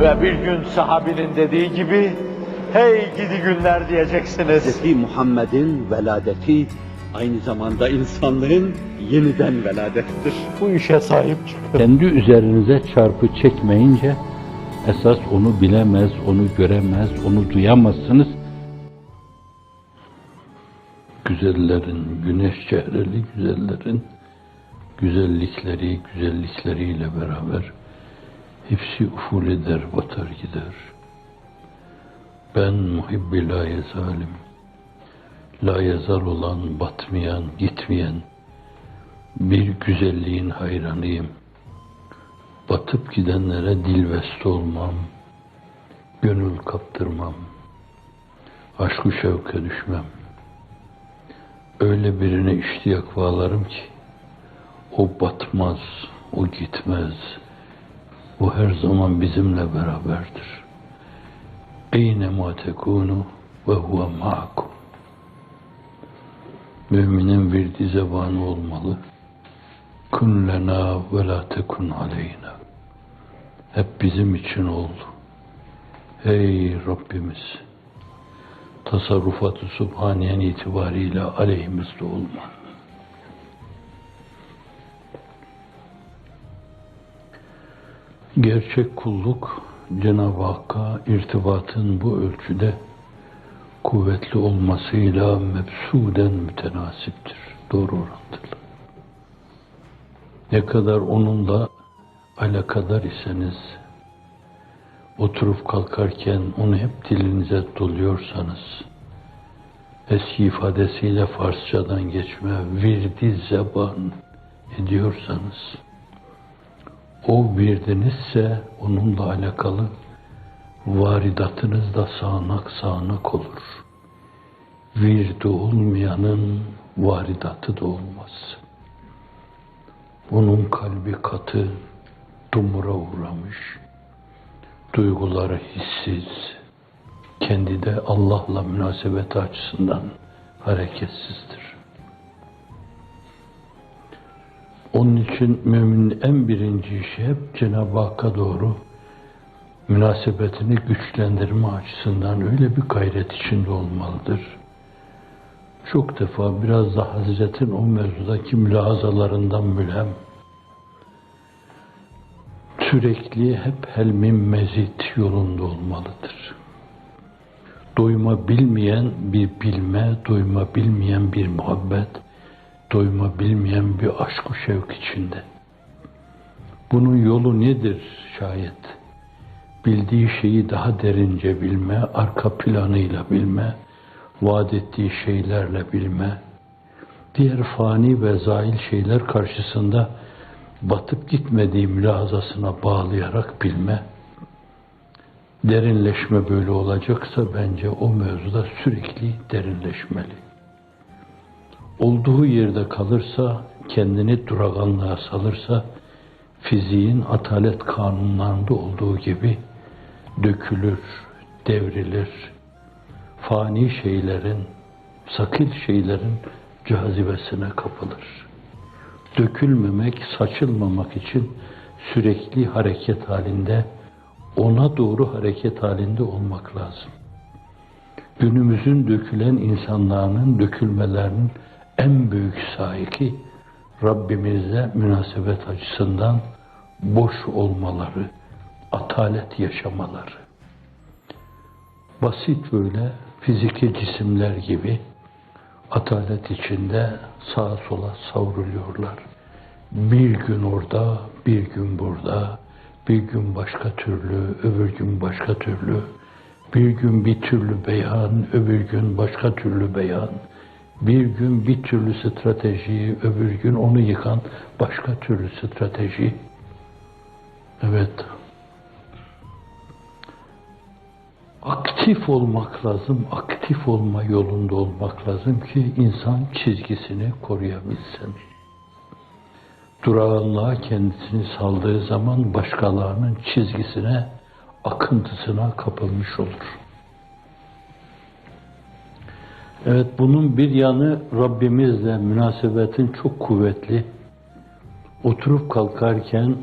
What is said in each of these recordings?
Ve bir gün sahabinin dediği gibi, hey gidi günler diyeceksiniz. Hz. Muhammed'in veladeti aynı zamanda insanlığın yeniden veladettir. Bu işe sahip çıkın. Kendi üzerinize çarpı çekmeyince esas onu bilemez, onu göremez, onu duyamazsınız. Güzellerin, güneş çehreli güzellerin güzellikleri, güzellikleriyle beraber hepsi uful eder, batar gider. Ben muhibbi la yezalim, la yazar olan, batmayan, gitmeyen bir güzelliğin hayranıyım. Batıp gidenlere dilvest olmam, gönül kaptırmam, aşkı şevke düşmem. Öyle birine iştiyak bağlarım ki, o batmaz, o gitmez. O her zaman bizimle beraberdir. Eynema tekunu ve huve ma'akum. Müminin virdi zebanı olmalı. Kun lena ve la tekun aleyna. Hep bizim için ol. Ey Rabbimiz! Tasarrufatı subhaniyen itibariyle aleyhimizde olma. Gerçek kulluk Cenab-ı Hakk'a irtibatın bu ölçüde kuvvetli olmasıyla mebsuden mütenasiptir. Doğru orantılı. Ne kadar onunla alakadar iseniz, oturup kalkarken onu hep dilinize doluyorsanız, eski ifadesiyle Farsçadan geçme, virdi zeban ediyorsanız, o virdinizse onunla alakalı varidatınız da sağanak sağanak olur. Virdi olmayanın varidatı da olmaz. Onun kalbi katı, dumura uğramış, duyguları hissiz, kendi de Allah'la münasebeti açısından hareketsizdir. Onun için müminin en birinci işi hep Cenab-ı Hakk'a doğru münasebetini güçlendirme açısından öyle bir gayret içinde olmalıdır. Çok defa biraz da Hazret'in o mevzudaki mülahazalarından mülhem, sürekli hep helmin mezit yolunda olmalıdır. Doyma bilmeyen bir bilme, doyma bilmeyen bir muhabbet, doyma bilmeyen bir aşk-ı şevk içinde. Bunun yolu nedir şayet? Bildiği şeyi daha derince bilme, arka planıyla bilme, vaat ettiği şeylerle bilme, diğer fani ve zail şeyler karşısında batıp gitmediği mülahazasına bağlayarak bilme, derinleşme böyle olacaksa bence o mevzuda sürekli derinleşmeli. Olduğu yerde kalırsa, kendini duraganlığa salırsa, fiziğin atalet kanunlarında olduğu gibi dökülür, devrilir, fani şeylerin, sakil şeylerin cazibesine kapılır. Dökülmemek, saçılmamak için sürekli hareket halinde, ona doğru hareket halinde olmak lazım. Günümüzün dökülen insanların dökülmelerinin en büyük sahiki Rabbimizle münasebet açısından boş olmaları, atalet yaşamaları. Basit böyle fiziki cisimler gibi atalet içinde sağa sola savruluyorlar. Bir gün orada, bir gün burada, bir gün başka türlü, öbür gün başka türlü, bir gün bir türlü beyan, öbür gün başka türlü beyan, bir gün bir türlü strateji, öbür gün onu yıkan başka türlü strateji. Evet. Aktif olmak lazım, aktif olma yolunda olmak lazım ki insan çizgisini koruyabilsin. Durağanlığa kendisini saldığı zaman başkalarının çizgisine, akıntısına kapılmış olur. Evet bunun bir yanı Rabbimizle münasebetin çok kuvvetli. Oturup kalkarken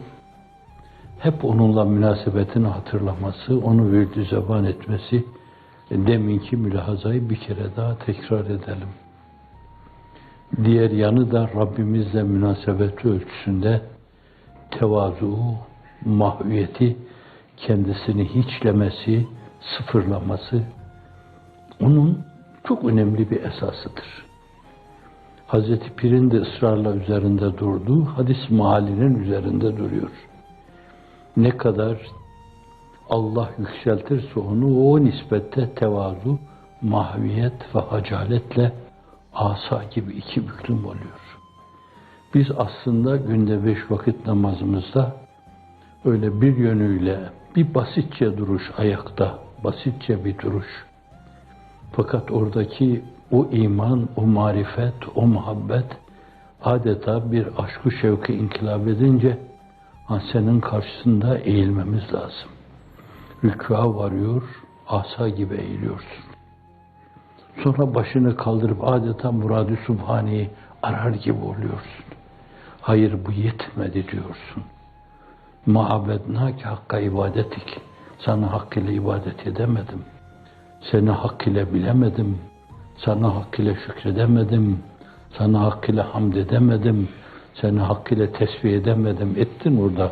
hep onunla münasebetini hatırlaması, onu virgül zeban etmesi, e, deminki mülahazayı bir kere daha tekrar edelim. Diğer yanı da Rabbimizle münasebeti ölçüsünde tevazu, mahviyeti, kendisini hiçlemesi, sıfırlaması, onun çok önemli bir esasıdır. Hazreti Pir'in de ısrarla üzerinde durduğu hadis mahallinin üzerinde duruyor. Ne kadar Allah yükseltirse onu o nispette tevazu, mahviyet ve hacaletle asa gibi iki büklüm oluyor. Biz aslında günde beş vakit namazımızda öyle bir yönüyle bir basitçe duruş ayakta, basitçe bir duruş. Fakat oradaki o iman, o marifet, o muhabbet adeta bir aşkı şevki inkılap edince ha, senin karşısında eğilmemiz lazım. Rükûa varıyor, asa gibi eğiliyorsun. Sonra başını kaldırıp adeta murad-ı subhaneyi arar gibi oluyorsun. Hayır bu yetmedi diyorsun. Ma'abednâke hakka ibadetik. Sana hakkıyla ibadet edemedim. Seni hakkıyla bilemedim. Sana hakkıyla şükredemedim. Sana hakkıyla hamd edemedim. Seni hakkıyla tesbih edemedim. Ettin orada.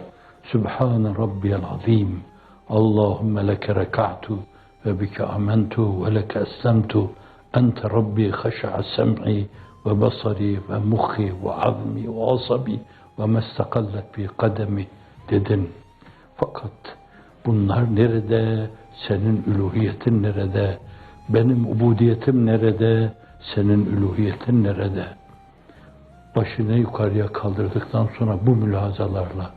Sübhane Rabbiyel Azim. Allahümme leke reka'tu ve bike amentu ve leke eslemtu. Ente Rabbi haşa'a sem'i ve basari ve muhi ve azmi ve asabi ve mestakallet bi kademi dedin. Fakat bunlar nerede? Senin üluhiyetin nerede? Benim ubudiyetim nerede? Senin üluhiyetin nerede? Başını yukarıya kaldırdıktan sonra bu mülazalarla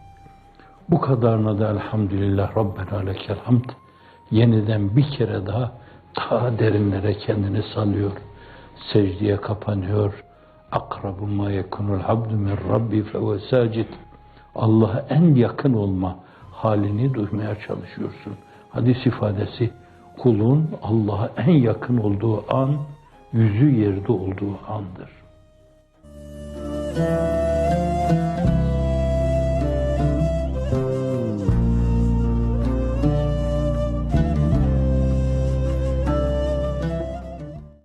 bu kadarına da elhamdülillah Rabbena lekel hamd yeniden bir kere daha daha derinlere kendini salıyor. Secdeye kapanıyor. Akrabu ma yekunul abdu min rabbi fe. Allah'a en yakın olma halini duymaya çalışıyorsun. Hadis ifadesi kulun Allah'a en yakın olduğu an yüzü yerde olduğu andır.